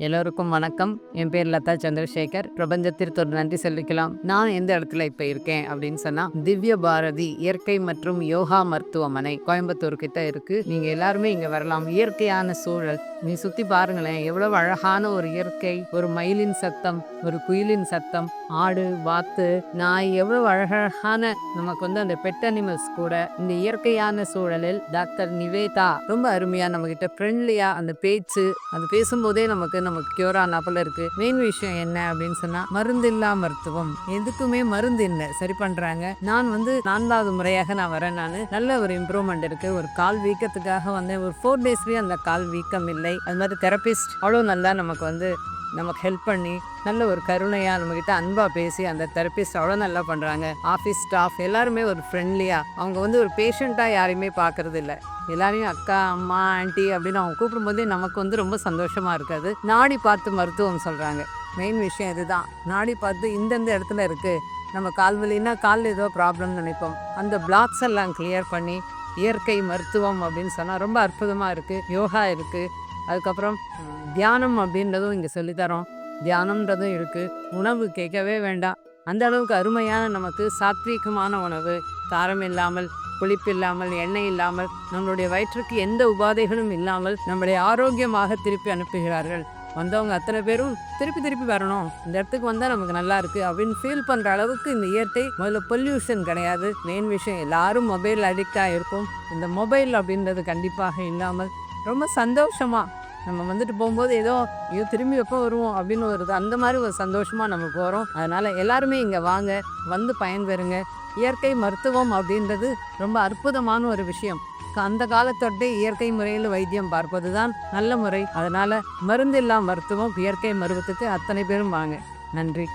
எல்லோருக்கும் வணக்கம். என் பேர் லதா சந்திரசேகர். பிரபஞ்சத்திற்கு ஒரு நன்றி சொல்லிக்கலாம் நான் எந்த இடத்துல இப்போ இருக்கேன் அப்படின்னு சொன்னா திவ்ய பாரதி இயற்கை மற்றும் யோகா மருத்துவமனை கோயம்புத்தூர் கிட்ட இருக்கு. நீங்க எல்லாருமே இங்க வரலாம். இயற்கையான சூழல். நீ சுத்தி பாருங்களேன் எவ்வளவு அழகான ஒரு இயற்கை ஒரு மயிலின் சத்தம் ஒரு குயிலின் சத்தம் ஆடு வாத்து நாய் எவ்வளவு அழகழகான நமக்கு வந்து அந்த பெட் அனிமல்ஸ் கூட இந்த இயற்கையான சூழலில் டாக்டர் நிவேதா ரொம்ப அருமையா நம்ம கிட்ட ஃப்ரெண்ட்லியா அந்த பேச்சு அது பேசும்போதே நமக்கு நமக்கு கியூர் ஆனாப்பில் இருக்குது மெயின் விஷயம் என்ன அப்படின்னு சொன்னால் மருந்து இல்லா மருத்துவம். எதுக்குமே மருந்து இல்லை. சரி பண்ணுறாங்க நான் வந்து நான்காவது முறையாக நான் வரேன் நான். நல்ல ஒரு இம்ப்ரூவ்மெண்ட் இருக்குது ஒரு கால் வீக்கத்துக்காக வந்தேன். ஒரு ஃபோர் டேஸ்லேயே அந்த கால் வீக்கம் இல்லை. அது மாதிரி தெரபிஸ்ட் அவ்வளோ நல்லா நமக்கு வந்து நமக்கு ஹெல்ப் பண்ணி நல்ல ஒரு கருணையாக நம்மக்கிட்ட அன்பாக பேசி அந்த தெரபிஸ்ட் அவ்வளோ நல்லா பண்ணுறாங்க ஆஃபீஸ் ஸ்டாஃப் எல்லாருமே ஒரு ஃப்ரெண்ட்லியாக அவங்க வந்து ஒரு பேஷண்ட்டாக யாரையுமே பார்க்கறது இல்லை. எல்லாரையும் அக்கா அம்மா ஆண்டி அப்படின்னு அவங்க கூப்பிடும்போதே நமக்கு வந்து ரொம்ப சந்தோஷமாக இருக்காது. நாடி பார்த்து மருத்துவம் சொல்கிறாங்க மெயின் விஷயம் இதுதான். நாடி பார்த்து இந்தந்த இடத்துல இருக்குது நம்ம கால் வலின்னா காலில் ஏதோ ப்ராப்ளம் நினைப்போம். அந்த பிளாக்ஸ் எல்லாம் கிளியர் பண்ணி இயற்கை மருத்துவம் அப்படின்னு சொன்னால் ரொம்ப அற்புதமாக இருக்குது யோகா இருக்குது அதுக்கப்புறம் தியானம் அப்படின்றதும் இங்கே சொல்லித்தரோம். தியானம்ன்றதும் இருக்குது உணவு கேட்கவே வேண்டாம். அந்த அளவுக்கு அருமையான நமக்கு சாத்வீகமான உணவு. காரம் இல்லாமல் புளிப்பு இல்லாமல் எண்ணெய் இல்லாமல் நம்மளுடைய வயிற்றுக்கு எந்த உபாதைகளும் இல்லாமல் நம்முடைய ஆரோக்கியமாக திருப்பி அனுப்புகிறார்கள். வந்தவங்க அத்தனை பேரும் திருப்பி திருப்பி வரணும். இந்த இடத்துக்கு வந்தால் நமக்கு நல்லா இருக்குது அப்படின்னு ஃபீல் பண்ணுற அளவுக்கு இந்த இயற்கை முதல்ல பொல்யூஷன் கிடையாது. மெயின் விஷயம் எல்லாரும் மொபைல் அடிக்டாக இருக்கும். இந்த மொபைல் அப்படின்றது கண்டிப்பாக இல்லாமல் ரொம்ப சந்தோஷமாக நம்ம வந்துட்டு போகும்போது ஏதோ ஐயோ திரும்பி எப்போ வருவோம்? அப்படின்னு வருது அந்த மாதிரி ஒரு சந்தோஷமாக நம்ம போகிறோம் அதனால் எல்லாருமே இங்கே வாங்க வந்து பயன்பெறுங்க. இயற்கை மருத்துவம் அப்படின்றது ரொம்ப அற்புதமான ஒரு விஷயம். அந்த காலத்தொட்டே இயற்கை முறையில் வைத்தியம் பார்ப்பது தான் நல்ல முறை. அதனால் மருந்தில்லா மருத்துவம் இயற்கை மருத்துவத்துக்கு அத்தனை பேரும் வாங்க. நன்றி.